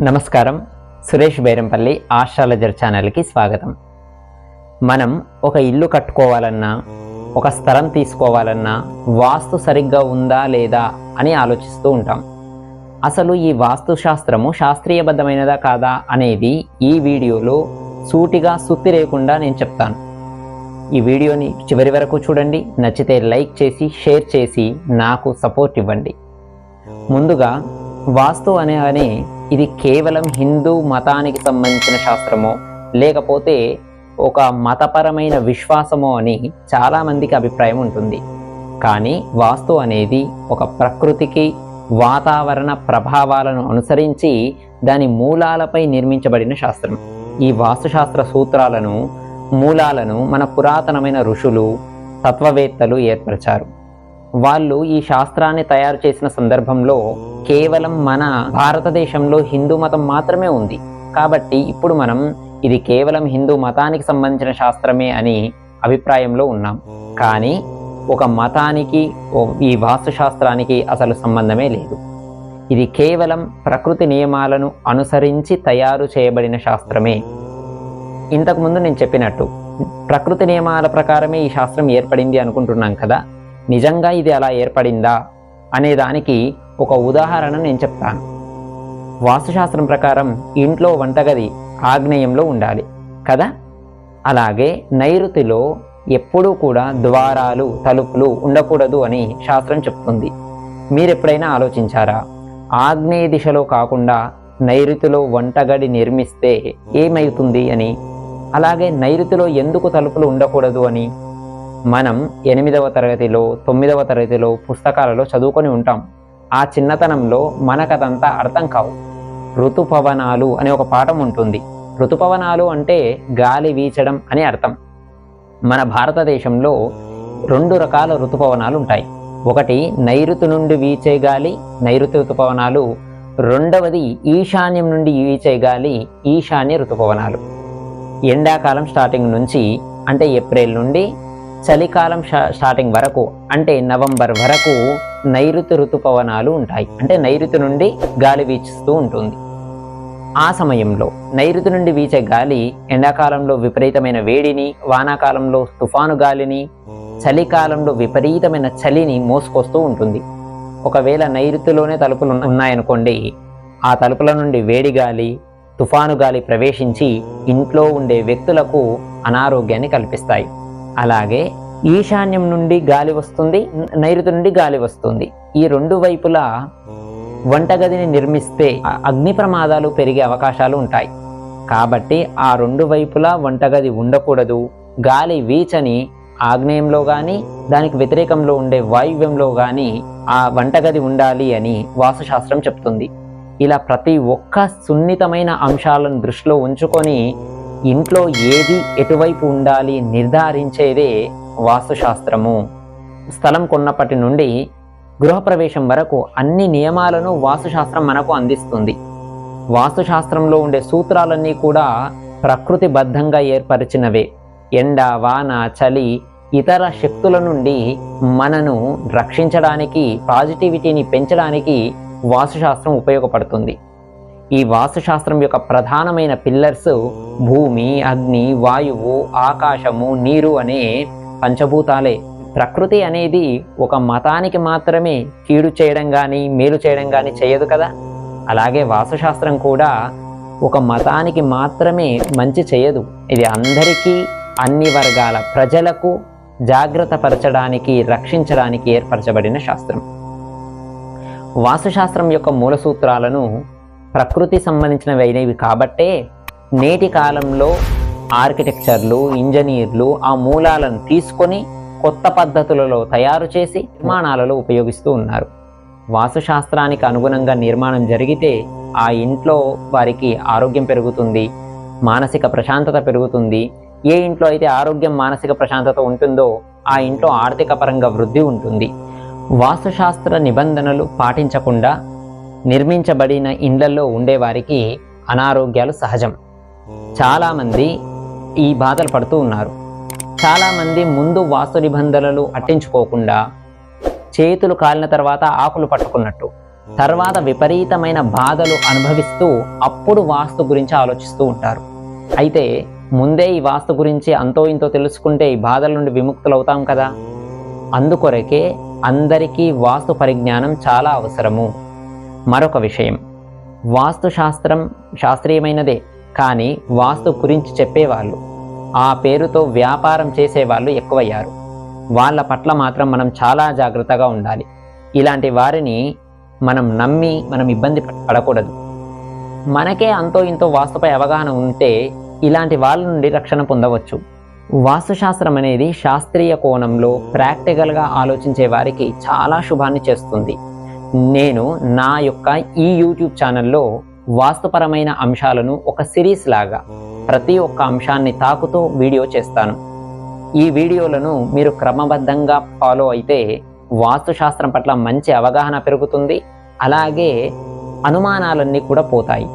నమస్కారం. సురేష్ బైరంపల్లి ఆస్ట్రాలజర్ ఛానల్కి స్వాగతం. మనం ఒక ఇల్లు కట్టుకోవాలన్నా ఒక స్థలం తీసుకోవాలన్నా వాస్తు సరిగ్గా ఉందా లేదా అని ఆలోచిస్తూ ఉంటాం. అసలు ఈ వాస్తు శాస్త్రము శాస్త్రీయబద్ధమైనదా కాదా అనేది ఈ వీడియోలో సూటిగా సుత్తి లేకుండా నేను చెప్తాను. ఈ వీడియోని చివరి వరకు చూడండి నచ్చితే లైక్ చేసి షేర్ చేసి నాకు సపోర్ట్ ఇవ్వండి. ముందుగా వాస్తు అనే అనే ఇది కేవలం హిందూ మతానికి సంబంధించిన శాస్త్రమో లేకపోతే ఒక మతపరమైన విశ్వాసమో అని చాలామందికి అభిప్రాయం ఉంటుంది. కానీ వాస్తు అనేది ఒక ప్రకృతికి వాతావరణ ప్రభావాలను అనుసరించి దాని మూలాలపై నిర్మించబడిన శాస్త్రం. ఈ వాస్తుశాస్త్ర సూత్రాలను మూలాలను మన పురాతనమైన ఋషులు తత్వవేత్తలు ఏర్పరిచారు. వాళ్ళు ఈ శాస్త్రాన్ని తయారు చేసిన సందర్భంలో కేవలం మన భారతదేశంలో హిందూ మతం మాత్రమే ఉంది. కాబట్టి ఇప్పుడు మనం ఇది కేవలం హిందూ మతానికి సంబంధించిన శాస్త్రమే అని అభిప్రాయంలో ఉన్నాం. కానీ ఒక మతానికి ఈ వాస్తు శాస్త్రానికి అసలు సంబంధమే లేదు. ఇది కేవలం ప్రకృతి నియమాలను అనుసరించి తయారు చేయబడిన శాస్త్రమే. ఇంతకుముందు నేను చెప్పినట్టు ప్రకృతి నియమాల ప్రకారమే ఈ శాస్త్రం ఏర్పడింది అనుకుంటున్నాం కదా? నిజంగా ఇది అలా ఏర్పడిందా అనే దానికి ఒక ఉదాహరణ నేను చెప్తాను. వాస్తుశాస్త్రం ప్రకారం ఇంట్లో వంటగది ఆగ్నేయంలో ఉండాలి కదా? అలాగే నైరుతిలో ఎప్పుడూ కూడా ద్వారాలు తలుపులు ఉండకూడదు అని శాస్త్రం చెప్తుంది. మీరు ఎప్పుడైనా ఆలోచించారా? ఆగ్నేయ దిశలో కాకుండా నైరుతిలో వంటగడి నిర్మిస్తే ఏమవుతుంది అని? అలాగే నైరుతిలో ఎందుకు తలుపులు ఉండకూడదు అని? మనం ఎనిమిదవ తరగతిలో తొమ్మిదవ తరగతిలో పుస్తకాలలో చదువుకొని ఉంటాం. ఆ చిన్నతనంలో మనకదంతా అర్థం కావు. ఋతుపవనాలు అనే ఒక పాఠం ఉంటుంది. ఋతుపవనాలు అంటే గాలి వీచడం అని అర్థం. మన భారతదేశంలో రెండు రకాల ఋతుపవనాలు ఉంటాయి. ఒకటి నైరుతి నుండి వీచే గాలి నైరుతి ఋతుపవనాలు. రెండవది ఈశాన్యం నుండి వీచే గాలి ఈశాన్య ఋతుపవనాలు. ఎండాకాలం స్టార్టింగ్ నుంచి అంటే ఏప్రిల్ నుండి చలికాలం స్టార్టింగ్ వరకు అంటే నవంబర్ వరకు నైరుతి ఋతుపవనాలు ఉంటాయి. అంటే నైరుతి నుండి గాలి వీచుస్తూ ఉంటుంది. ఆ సమయంలో నైరుతి నుండి వీచే గాలి ఎండాకాలంలో విపరీతమైన వేడిని వానాకాలంలో తుఫాను గాలిని చలికాలంలో విపరీతమైన చలిని మోసుకొస్తూ ఉంటుంది. ఒకవేళ నైరుతిలోనే తలుపులు ఉన్నాయనుకోండి ఆ తలుపుల నుండి వేడి గాలి తుఫాను గాలి ప్రవేశించి ఇంట్లో ఉండే వ్యక్తులకు అనారోగ్యాన్ని కల్పిస్తాయి. అలాగే ఈశాన్యం నుండి గాలి వస్తుంది నైరుతి నుండి గాలి వస్తుంది. ఈ రెండు వైపులా వంటగదిని నిర్మిస్తే అగ్ని ప్రమాదాలు పెరిగే అవకాశాలు ఉంటాయి. కాబట్టి ఆ రెండు వైపులా వంటగది ఉండకూడదు. గాలి వీచని ఆగ్నేయంలో కానీ దానికి వ్యతిరేకంలో ఉండే వాయువ్యంలో కానీ ఆ వంటగది ఉండాలి అని వాస్తుశాస్త్రం చెప్తుంది. ఇలా ప్రతి ఒక్క సున్నితమైన అంశాలను దృష్టిలో ఉంచుకొని ఇంట్లో ఏది ఎటువైపు ఉండాలి నిర్ధారించేదే వాస్తుశాస్త్రము. స్థలం కొన్నప్పటి నుండి గృహప్రవేశం వరకు అన్ని నియమాలను వాస్తుశాస్త్రం మనకు అందిస్తుంది. వాస్తుశాస్త్రంలో ఉండే సూత్రాలన్నీ కూడా ప్రకృతిబద్ధంగా ఏర్పరిచినవే. ఎండ వాన చలి ఇతర శక్తుల నుండి మనను రక్షించడానికి పాజిటివిటీని పెంచడానికి వాస్తుశాస్త్రం ఉపయోగపడుతుంది. ఈ వాస్తుశాస్త్రం యొక్క ప్రధానమైన పిల్లర్స్ భూమి అగ్ని వాయువు ఆకాశము నీరు అనే పంచభూతాలే. ప్రకృతి అనేది ఒక మతానికి మాత్రమే కీడు చేయడం కానీ మేలు చేయడం కానీ చేయదు కదా. అలాగే వాస్తుశాస్త్రం కూడా ఒక మతానికి మాత్రమే మంచి చేయదు. ఇది అందరికీ అన్ని వర్గాల ప్రజలకు జాగ్రత్త పరచడానికి రక్షించడానికి ఏర్పరచబడిన శాస్త్రం. వాస్తుశాస్త్రం యొక్క మూల సూత్రాలను ప్రకృతి సంబంధించినవి కాబట్టే నేటి కాలంలో ఆర్కిటెక్చర్లు ఇంజనీర్లు ఆ మూలాలను తీసుకొని కొత్త పద్ధతులలో తయారు చేసి నిర్మాణాలలో ఉపయోగిస్తూ ఉన్నారు. వాస్తుశాస్త్రానికి అనుగుణంగా నిర్మాణం జరిగితే ఆ ఇంట్లో వారికి ఆరోగ్యం పెరుగుతుంది మానసిక ప్రశాంతత పెరుగుతుంది. ఏ ఇంట్లో అయితే ఆరోగ్యం మానసిక ప్రశాంతత ఉంటుందో ఆ ఇంట్లో ఆర్థిక పరంగా వృద్ధి ఉంటుంది. వాస్తుశాస్త్ర నిబంధనలు పాటించకుండా నిర్మించబడిన ఇండ్లలో ఉండేవారికి అనారోగ్యాలు సహజం. చాలామంది ఈ బాధలు పడుతూ ఉన్నారు. చాలామంది ముందు వాస్తు నిబంధనలు అట్టించుకోకుండా చేతులు కాలిన తర్వాత ఆకులు పట్టుకున్నట్టు తర్వాత విపరీతమైన బాధలు అనుభవిస్తూ అప్పుడు వాస్తు గురించి ఆలోచిస్తూ ఉంటారు. అయితే ముందే ఈ వాస్తు గురించి అంతో ఇంతో తెలుసుకుంటే ఈ బాధల నుండి విముక్తులవుతాం కదా? అందుకొరకే అందరికీ వాస్తు పరిజ్ఞానం చాలా అవసరము. మరొక విషయం. వాస్తు శాస్త్రం శాస్త్రీయమైనదే కానీ వాస్తు గురించి చెప్పేవాళ్ళు. ఆ పేరుతో వ్యాపారం చేసేవాళ్ళు ఎక్కువయ్యారు. వాళ్ళ పట్ల మాత్రం మనం చాలా జాగ్రత్తగా ఉండాలి. ఇలాంటి వారిని మనం నమ్మి మనం ఇబ్బంది పడకూడదు. మనకే అంతో ఇంతో వాస్తుపై అవగాహన ఉంటే ఇలాంటి వాళ్ళ నుండి రక్షణ పొందవచ్చు. వాస్తుశాస్త్రం అనేది శాస్త్రీయ కోణంలో ప్రాక్టికల్గా ఆలోచించే వారికి చాలా శుభాన్ని చేస్తుంది. నేను నా యొక్క ఈ యూట్యూబ్ ఛానల్లో వాస్తుపరమైన అంశాలను ఒక సిరీస్ లాగా ప్రతి ఒక్క అంశాన్ని తాకుతూ వీడియో చేస్తాను. ఈ వీడియోలను మీరు క్రమబద్ధంగా ఫాలో అయితే వాస్తుశాస్త్రం పట్ల మంచి అవగాహన పెరుగుతుంది. అలాగే అనుమానాలన్నీ కూడా పోతాయి.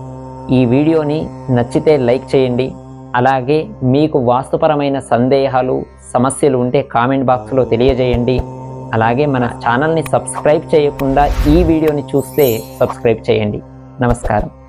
ఈ వీడియోని నచ్చితే లైక్ చేయండి. అలాగే మీకు వాస్తుపరమైన సందేహాలు సమస్యలు ఉంటే కామెంట్ బాక్స్లో తెలియజేయండి. అలాగే మన ఛానల్ని సబ్స్క్రైబ్ చేయకుండా ఈ వీడియోని చూస్తే సబ్స్క్రైబ్ చేయండి. నమస్కారం.